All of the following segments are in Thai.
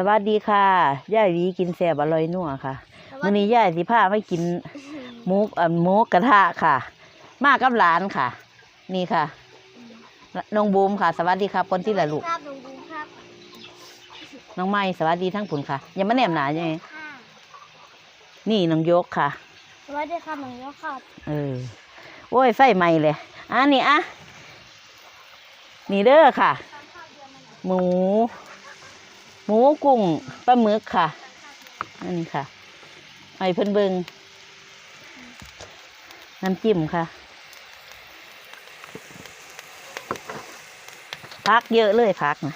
สวัสดีค่ะย่ายหวีกินแซ่บอร่อยนัวค่ะมื้อนี้ย่ายสิพาไม่กินหมูอ่าหมูกระทะค่ะ มากับหลานค่ะ นี่ค่ะน้องบูมค่ะ สวัสดีครับคนที่ละลูกครับลุงบูมครับน้องไม้สวัสดีทั้งผุนค่ะอย่ามาแนมหนาใช่ไหมค่ะนี่น้องยกค่ะสวัสดีครับหนูยกครับเออโอ้ยไฟไหม้เลยอะนี่อะนี่เด้อค่ะ หมู หมูกุ้งปลาหมึกค่ะอันนี้ค่ะไอเพิ่นเบิงน้ำจิ้มค่ะพักเยอะเลยพักนะ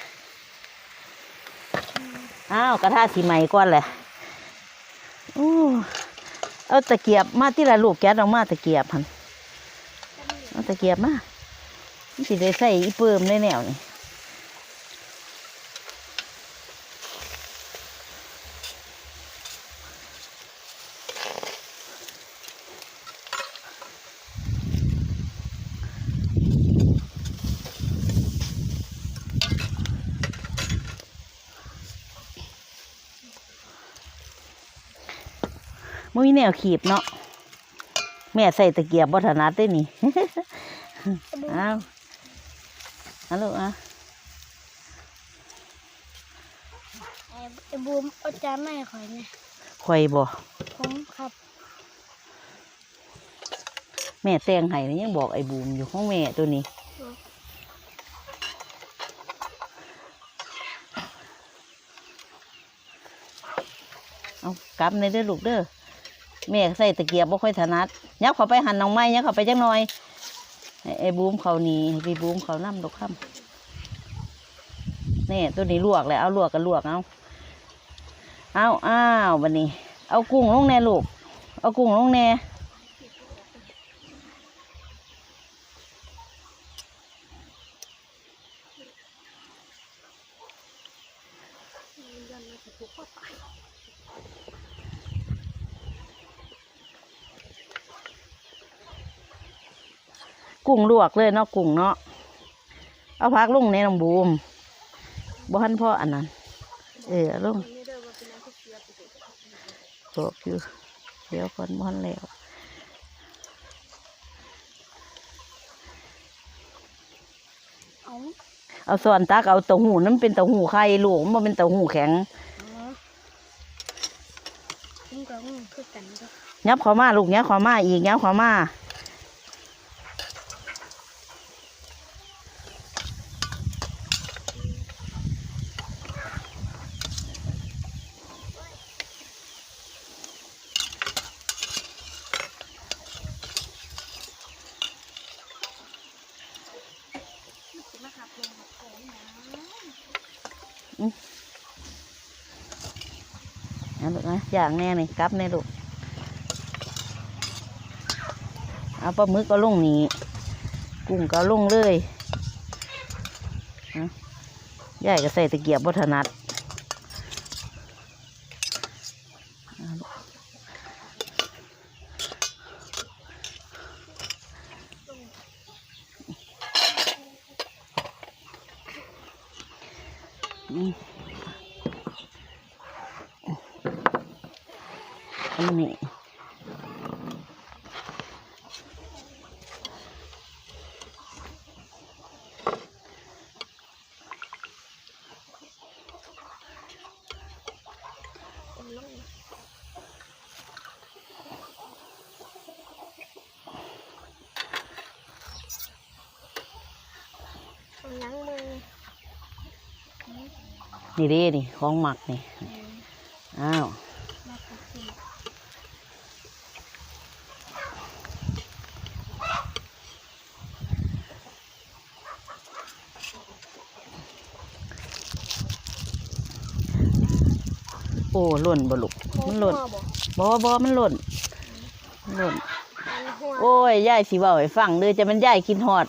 อ้าวกระทะสีใหม่ก่อนแหละโอ้เอาตะเกียบมาที่ละลูกแก๊สออกมาตะเกียบพันเอาตะเกียบมาสิได้ใส่อีเปิมได้แนวนี่ มันมีแนวขีบเนาะแม่ใส่ตะเกียบบัถนัดได้นี่อ้าวฮัลโหลอะไอ้ไอ้บูมเอาจานไม่ข่อยเนี่ยข่อยบ่ผมครับ แม่แต่งให้แล้วยังบอกไอ้บูมอยู่ของแม่ตัวนี้เอากลับในเด้อลูกเด้อ แม่ใส่ตะเกียบบ่ค่อยถนัดยักเขาไปหั่นน้องไม้ยักเขาไปจังหน่อยไอ้บูมเขานี่ให้พี่บูมเขานำดอกคำนี่ตัวนี้ลวกเลยเอาลวกกันลวกเอาเอาอ้าววันนี้ เอากุ้งลงแน่ลูก เอากุ้งลงแน่ กุ้งลวกเลยเนาะกุ้งเนาะเอาพักลงในน้องบูมบ่ทันพ่ออันนั้น เออเอาลงบอกอยู่เดี๋ยวก่อนบ่ทันแล้วเอาเอาส่วนตักเอาเต้าหู้นั้นเป็นเต้าหู้ไข่ลูกมันเป็นเต้าหู้แข็งผมกับมึงคือกันก็ยับเขามาลูกยับเขามาอีกยับเขามามาขับลงกับผมนะ นะลูกนะอย่างแน่นี่กลับแน่ลูกเอาปลาหมึกก็ลงนี้กุ้งก็ลงเลยนะยายก็ใส่ตะเกียบวัฒนัดเอาลูกอืม อันนี้ เอาหนังมือ นี่เด้นี่ของหมักนี่อ้าวโอ้หล่นบ่ลูกมันหล่นพ่อบอกบ่บ่มันหล่นมันหล่นโอ้ยยายสิเว้าให้ฟังเด้อจะมันยายกินฮอด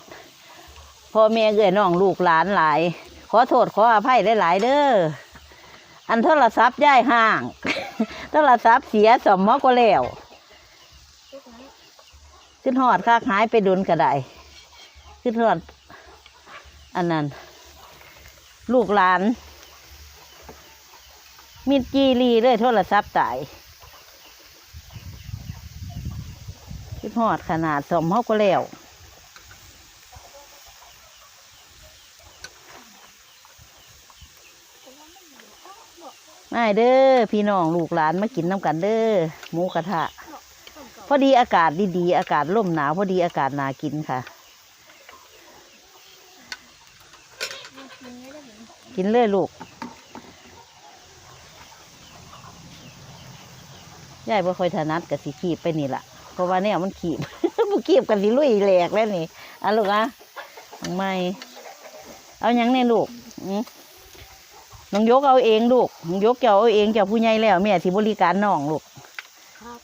พ่อแม่เอ้ยน้องลูกหลานหลาย อโทษขออภัยหลายๆเด้ออันโทรศัพท์ย้ายห่าง โทรศัพท์เสียสมมอก็แล้วลูกไหนขึ้นหอดค่าหายไปดุนก็ได้ขึ้นหอด อันนั้น ลูกหลานมีดจีรีเลยโทรศัพท์ตายคิดฮอดขนาดสมเฮาก็แล้ว มาเด้อพี่น้องลูกหลานมากินน้ำกันเด้อหมูกระทะ พอดีอากาศดีๆอากาศร่มหนาว พอดีอากาศนากินค่ะ กินเลยลูกยายบ่ค่อยถนัดกับสีขีบไปนี่ล่ะเพราะว่าเนี่ยมันขีบบุขีบกันสิลุยแหลกแล้วนี่อะลูกอะไม่เอายังเนี่ยลูกอืม น้องยกเอาเองลูกน้องยกเจ้าเอาเองเจ้าผู้ใหญ่แล้วแม่ที่บริการน้องลูกครับ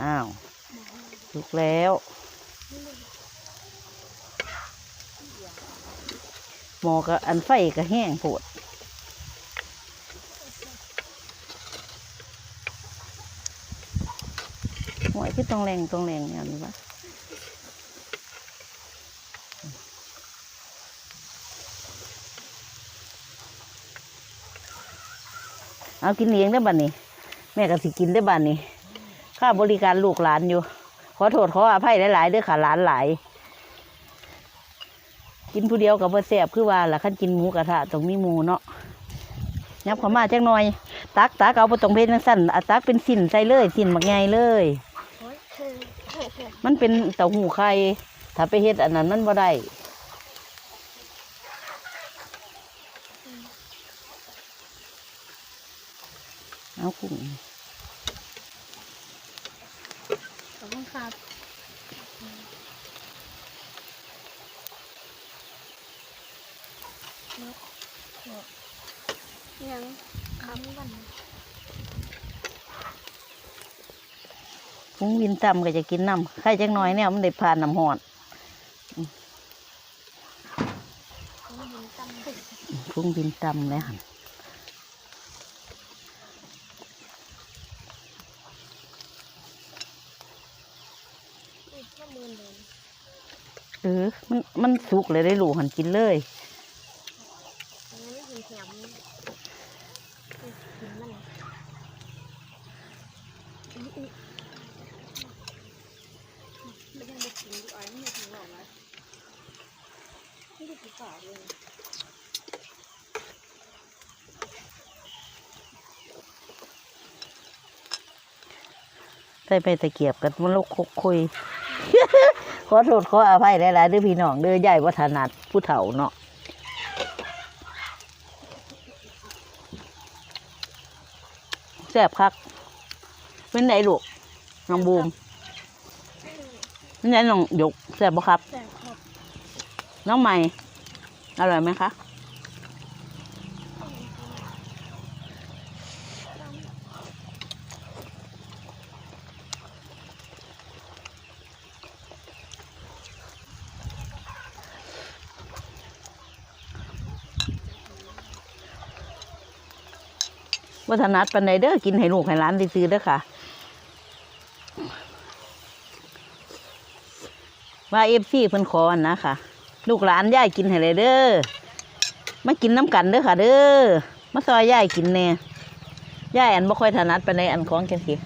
อ้าวลุกแล้วหมอก็อันไฟก็แห้งโผดหวยที่ตรงแรงตรงแรงเนี่ยนี่วะ เอากินเลี้ยงได้บัดนี้ แม่ก็สิกินได้บัดนี้ค่าบริการลูกหลานอยู่ ขอโทษขออภัยหลายๆเด้วยค่ะหลานหลายกินผู้เดียวกับเบอแสบคือว่าล่ะขั้นกินหมูกระทะต้องมีหมูเนาะยับขามาจักหน่อย ตักตักเอาไปตรงเพชรสั้นอะตักเป็นสินใส่เลยสินมักไงเลยโอ้ยคือเฮ้ยมันเป็นเต้าหูไข่ถ้าไปเฮ็ดอันนั้นมันบ่ได้ เอากุ้งขอบคุณครับยังคำกันกุ้งวินตำก็จะกินน้ำไข่จักหน่อยเนี่ยมันได้ผ่านน้ำหอดผมยินตำตึกกุ้งวินตำแล้วหั่น อีกก็มือเดิน เออ มันมันสุกเลยได้ลูหันกินเลยไม่เห็นแถมนี่กินมันอุ๊ยอุ๊ยไม่ได้มากินดีอ่อยไม่ถึงหรอกนะได้กินต่อเลยใส่ไปตะเกียบกันมันลูกคกคุย ขอโทษขออภัยหลายๆเด้อพี่น้องเด้อใหญ่วัฒนัดผู้เฒ่าเนาะแซ่บคักเป็นไงลูกน้องบูมเป็นไงน้องหยกแซ่บบ่ครับแต่ขอบน้องใหม่ อร่อยไหมคะ วัฒนัดปันใดเด้อกินให้ลูกให้ร้านซื้อๆเด้อค่ะ ว่าเอฟซีเพิ่นคอนนะค่ะ ลูกหลานย่ายกินให้เลยเด้อมากินน้ำกันเด้อค่ะ เด้อมาซอยย่ายกินเน่ย่ายอันบ่ค่อยถนัดปันใดอันของจังซี่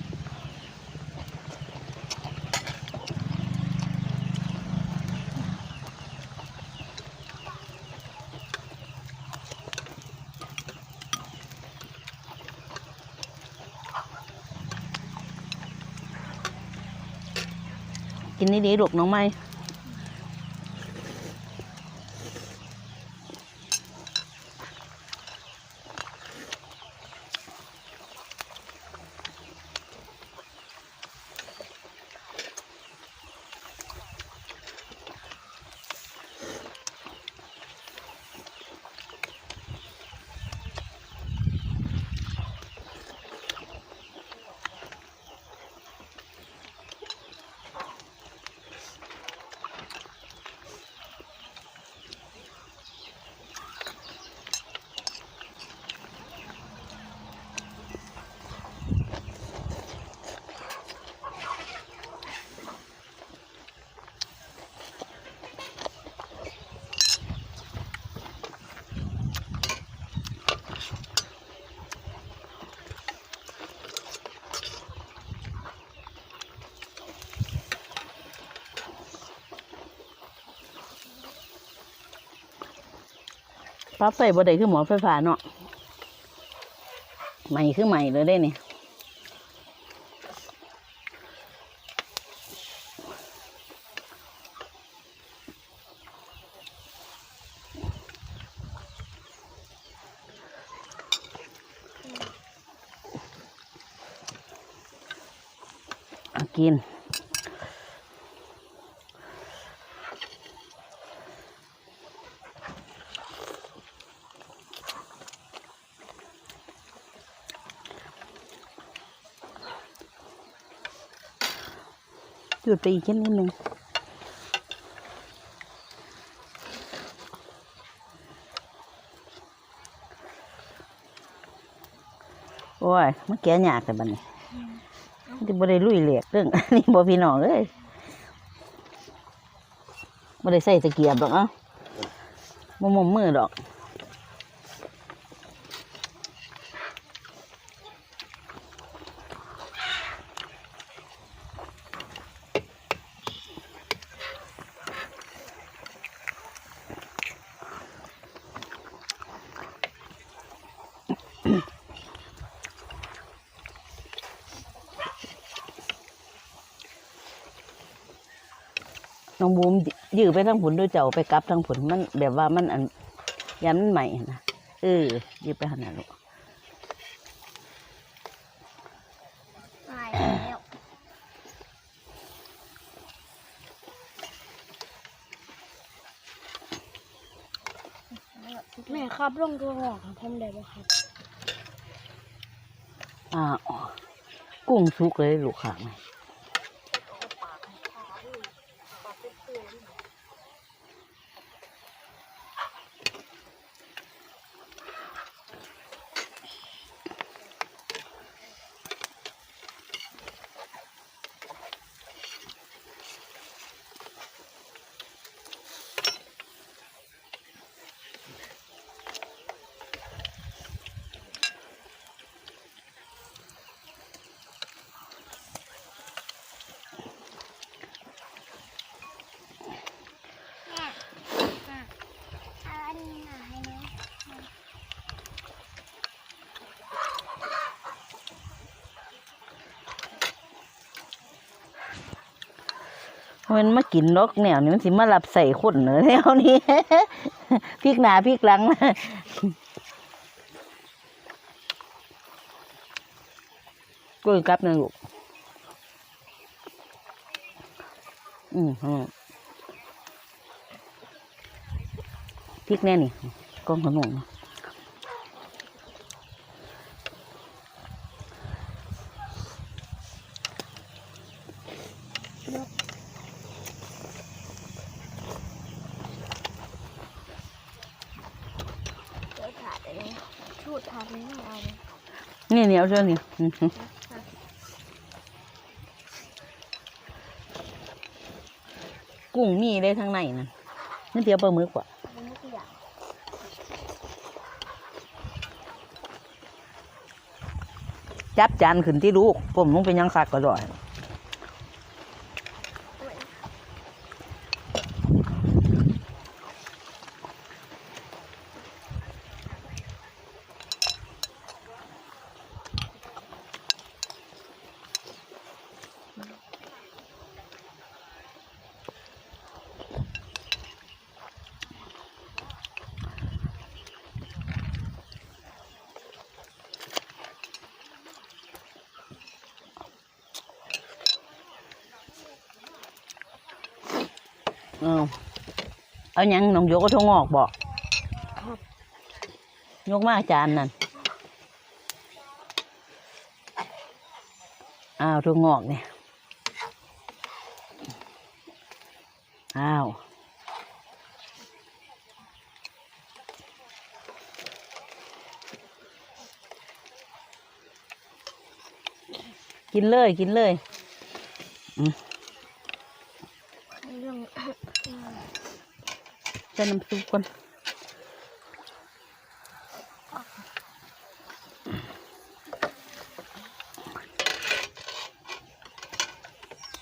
กินนี่ดีหลูกน้องไม้ ปลั๊บไฟบ่ได้คือหมอไฟฟ้าเนาะใหม่คือใหม่เลยได้นี่เอากิน หยุดไปอีกแค่นิดนึงโอ้ยมันแก่ยากแต่บัดนี้มันจะบ่ได้ลุยเหล็กเรื่องนนี้บ่พี่น้องเอ้ยบ่ได้ใส่ตะเกียบดอกอ้าบ่มมมือดอก น้องบูมยื้อไปทางผุนด้วยเจ้าไปกลับทางผุนมันแบบว่ามันอันยันมันใหม่นะเออยื้อไปขนาดลูกตายแล้วแม่ครับลงตัวหอกทำได้ไหมครับอ่าอ๋อกุ้งสุกเลยลูกขางไหม มันมากินนกแนวนี้มันสิมาหลับใส่คนเหนือแนวนี้พริกหนาพริกหลังกุ้ยกลับนะลูกอืมอืมพริกแน่นี่กล้องขนมเดี๋ยวถาดเลยชูดถาดนี้ไม่เอาเลย นี่เหนี ยวเรื่องนี่อืมกุ้งมีได้ทั้งในนั่นนี่เดียวปลาหมึกว่ะมันไม่ตัวอย่าจับจานขึ้นที่ลูกผมลงเป็นยังสักก็ได้ เอาเอายังน้องโยกก็ทงออกบอกยกมากจานนั่นอ้าวทงอกเนี่ยอ้าวกินเลยกินเลยเจะน้ำซุปก่อน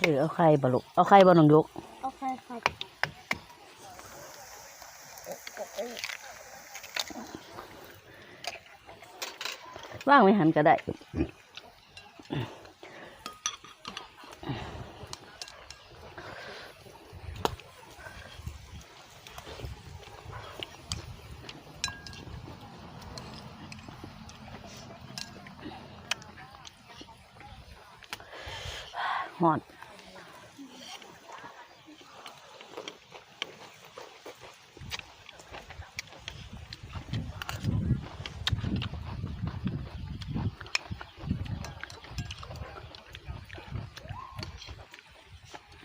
รือเอาไข่บะลุเอาไข่บะนองยกเอาไข่ครับว่างไม่หันก็ได้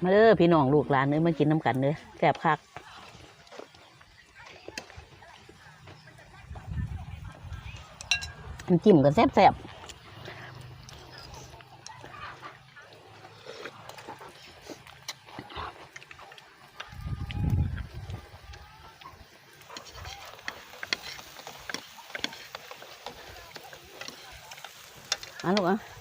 มาเด้อพี่น้องลูกหลานเอ้ยมากินน้ำกันเด้อแซ่บคักน้ำจิ้มกันแซ่บแซ่บอะลูกอะ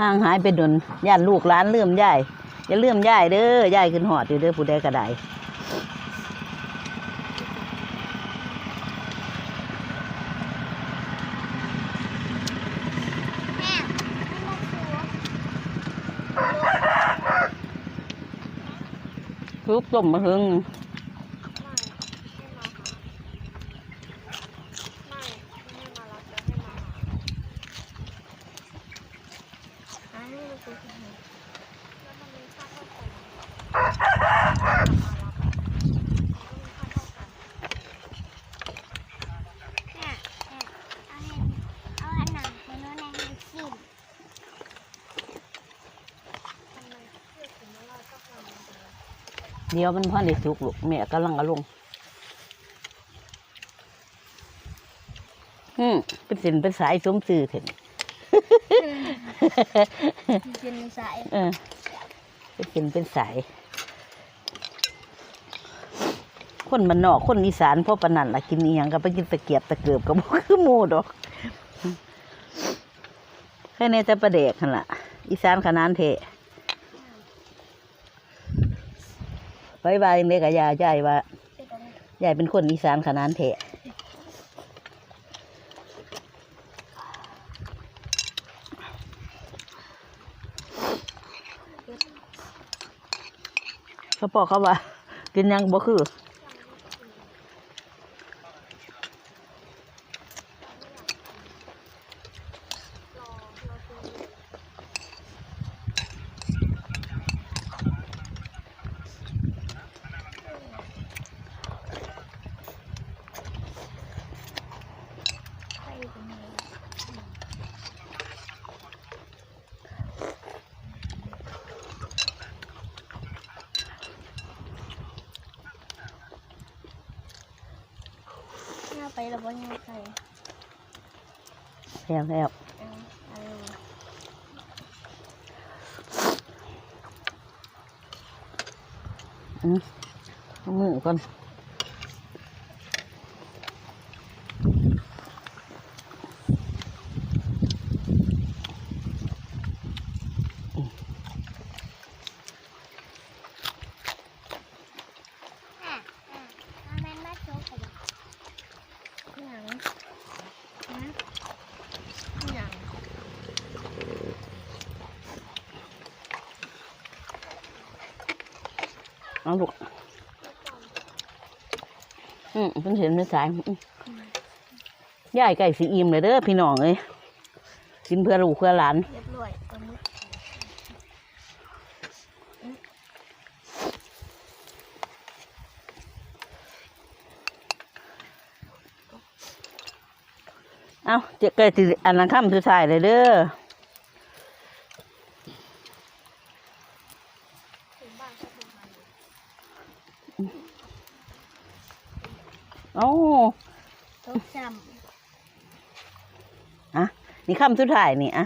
ห่างหายไปดนย่านลูกหล้านเลื่อมย่ายอย่าเลื่อมย่ายเด้อย่ายขึ้นหอดอยู่เด้อผู้ใดก็ได้แม่ไม่มาซื้อทุกต้มมาหึง ไม่ไม่มาหาไม่ไม่ไม่มารับแล้วให้มาหาหาให้มาซื้อที่ไหนแล้วมันมีค่าเท่ากันมารับมันมีค่าเท่ากันเนี่ยเนี่ยเอาให้เอาอันหนังให้น้องแนนให้ชิมมันมันเพื่อถึงแล้วเราก็ทำมันเป็นไร เดี๋ยวมันพอได้สุกลูกแม่กำลังเอาลงอืมเป็นสินเป็นสายสมสื่อเถอะเป็นสายเออเป็นสินเป็นสาย คนมันนอกคนอีสานพ่อปานนันล่ะกินอีหยังก็ไปกินตะเกียบตะเกียบก็บ่คือหมูดอกแค่ในแต่ประเดกหั่นล่ะอีสานขนานเทะ ไว้บายเด็กกับยายายว่าเป็นอะยายเป็นคนอีสานขนานเทะเขาบอกเขาว่ากินยังบ่คือ น่าไปแล้วว่าน่าไปแล้วแล้วเอาเอาเลยเอามือก่อนเอาลูกอืมเป็นเห็นเป็นสายอืมยายไก่สีอิ่มเลยเด้อพี่น้องเอ้ยกินเพื่อลูกเพื่อหลานเรียบร้อยตอนนี้ เอาเจ๊ไก่สิอันนั้นค่ำสุดท้ายเลยเด้อถึงบ้านก็ถึงมันเอาตกซ้นี่คำสุดท้ายนี่อะ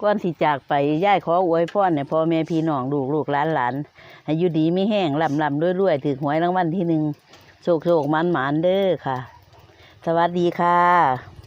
ก่อนสิจากไปย่ายขออวยพรเนี่ยพ่อแม่พี่น้องลูกลูกหลานหลานให้อยู่ดีไม่แห้งลำลำรวยรวยถือหวยรางวัลที่หนึ่งโชคโชคมันหมานเด้อค่ะ สวัสดีค่ะ